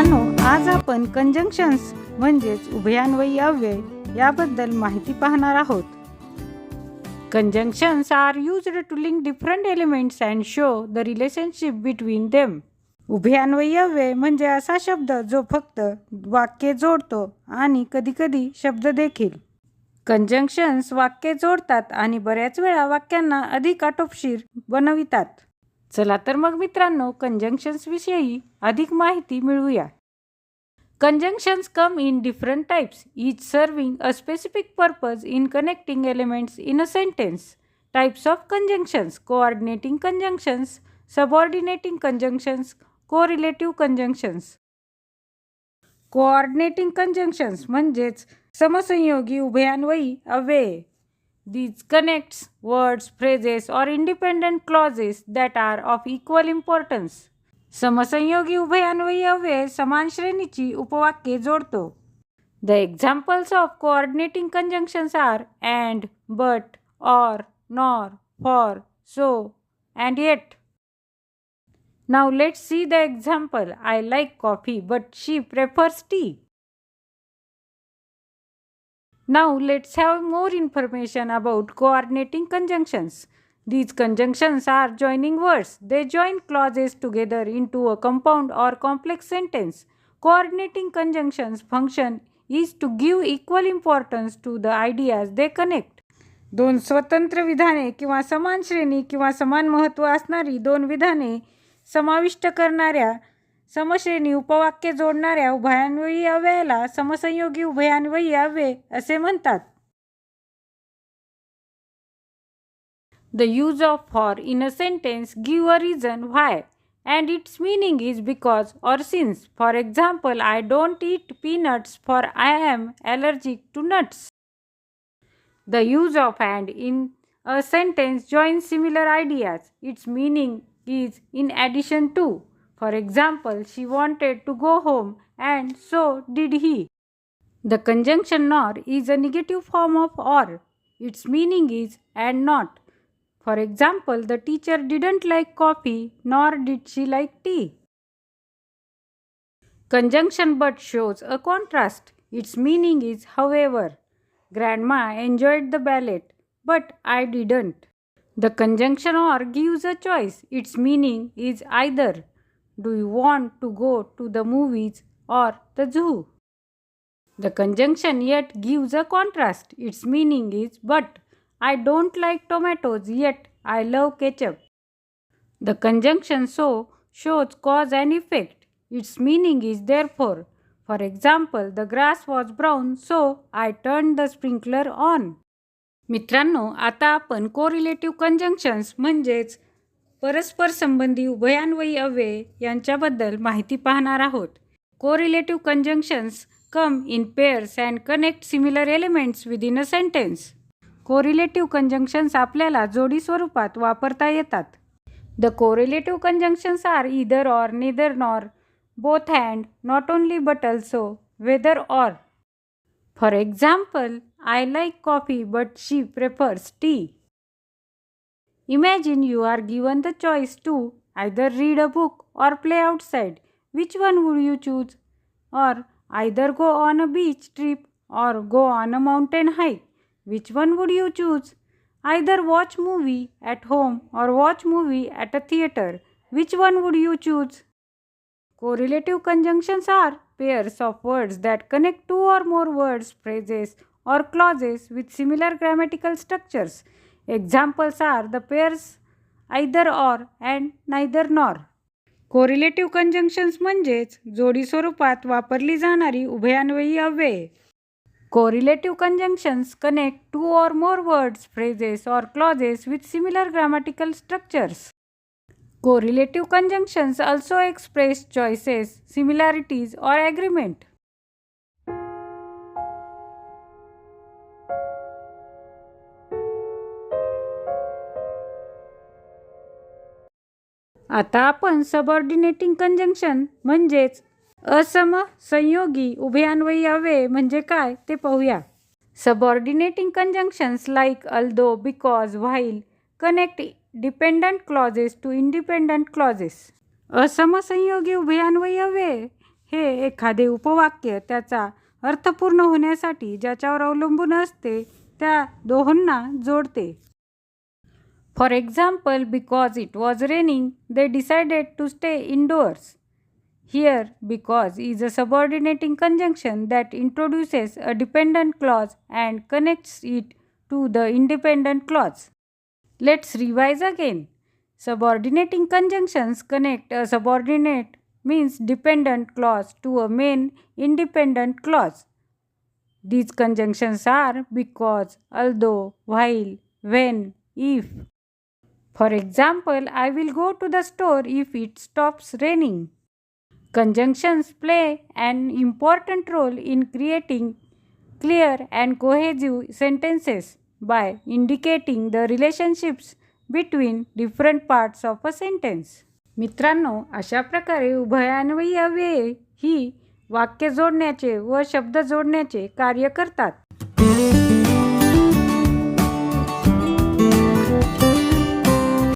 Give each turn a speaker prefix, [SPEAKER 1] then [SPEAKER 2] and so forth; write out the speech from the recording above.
[SPEAKER 1] मित्रांनो आज आपण कंजंक्शन्स म्हणजेच उभयान्वयी अव्यय याबद्दल माहिती पाहणार आहोत. Conjunctions are used to link different elements and show the relationship between them उभयान्वयी अव्यय म्हणजे असा शब्द जो फक्त वाक्य जोडतो आणि कधीकधी शब्द देखील. कंजंक्शन्स वाक्य जोडतात आणि बऱ्याच वेळा वाक्यांना अधिक आटोपशीर बनवितात. चला तर मग मित्रांनो कंजंक्शन्स अधिक माहिती मिळूया conjunctions come in different types each serving a specific purpose in connecting elements in a sentence types of conjunctions coordinating conjunctions subordinating conjunctions correlative conjunctions coordinating conjunctions म्हणजेच समसंयोगी उभयान्वयी अवेय These connects words, phrases, or independent clauses that are of equal importance. समसंयोगी उभयान्वयी अव्यय समान श्रेणीची उपवाक्ये जोडतो the examples of coordinating conjunctions are and but or nor for so and yet now let see the example I like coffee but she prefers tea Now let's have more information about coordinating conjunctions. These conjunctions are joining words. They join clauses together into a compound or complex sentence. Coordinating conjunctions function is to give equal importance to the ideas they connect. दोन स्वतंत्र विधाने किंवा समान श्रेणी किंवा समान महत्त्व असणारी दोन विधाने समाविष्ट करणाऱ्या समश्रेणी उपवाक्य जोडणाऱ्या उभयान्वयी अव्ययाला समसंयोगी उभयान्वयी अव्यय असे म्हणतात the use of for in a sentence give a reason why and its meaning is because or since for example I don't eat peanuts for I am allergic to nuts the use of and in a sentence join similar ideas its meaning is in addition to For example, she wanted to go home and so did he. The conjunction nor is a negative form of or. Its meaning is and not. For example, the teacher didn't like coffee nor did she like tea. Conjunction but shows a contrast. Its meaning is however. Grandma enjoyed the ballet, but I didn't. The conjunction or gives a choice. Its meaning is either. Do you want to go to the movies or the zoo? The conjunction yet gives a contrast. Its meaning is but. I don't like tomatoes yet I love ketchup. The conjunction so shows cause and effect. Its meaning is therefore. For example, the grass was brown so I turned the sprinkler on. मित्रांनो आता आपण कोरिलेटिव्ह conjunctions म्हणजेच परस्पर संबंधी उभयान्वयी अव्यय यांच्याबद्दल माहिती पाहणार आहोत. Correlative conjunctions come in pairs and connect similar elements within a sentence correlative conjunctions आपल्याला जोडी स्वरूपात वापरता येतात. The correlative conjunctions are either or neither nor both and not only but also whether or for example I like coffee but she prefers tea Imagine you are given the choice to either read a book or play outside. Which one would you choose? Or either go on a beach trip or go on a mountain hike. Which one would you choose? Either watch movie at home or watch movie at a theater. Which one would you choose? Correlative conjunctions are pairs of words that connect two or more words, phrases, or clauses with similar grammatical structures. Examples are the pairs either or and neither nor correlative conjunctions म्हणजेच जोडी स्वरूपात वापरली जाणारी उभयान्वयी अव्यये. Correlative conjunctions connect two or more words phrases or clauses with similar grammatical structures correlative conjunctions also express choices similarities or agreement आता आपण subordinating conjunction म्हणजेच असम संयोगी उभयान्वयी अव्यय म्हणजे काय ते पाहूया. Subordinating conjunctions like although because while connect dependent clauses to independent clauses असमसंयोगी उभयान्वयी अव्यय हे एखादे उपवाक्य त्याचा अर्थपूर्ण होण्यासाठी ज्याच्यावर अवलंबून असते त्या दोहोंना जोडते. For example, because it was raining, they decided to stay indoors. Here, because is a subordinating conjunction that introduces a dependent clause and connects it to the independent clause. Let's revise again. Subordinating conjunctions connect a subordinate means dependent clause to a main independent clause. These conjunctions are because, although, while, when, if, for example I will go to the store if it stops raining conjunctions play an important role in creating clear and cohesive sentences by indicating the relationships between different parts of a sentence मित्रांनो अशा प्रकारे उभयान्वयी अव्यय ही वाक्य जोडण्याचे व शब्द जोडण्याचे कार्य करतात.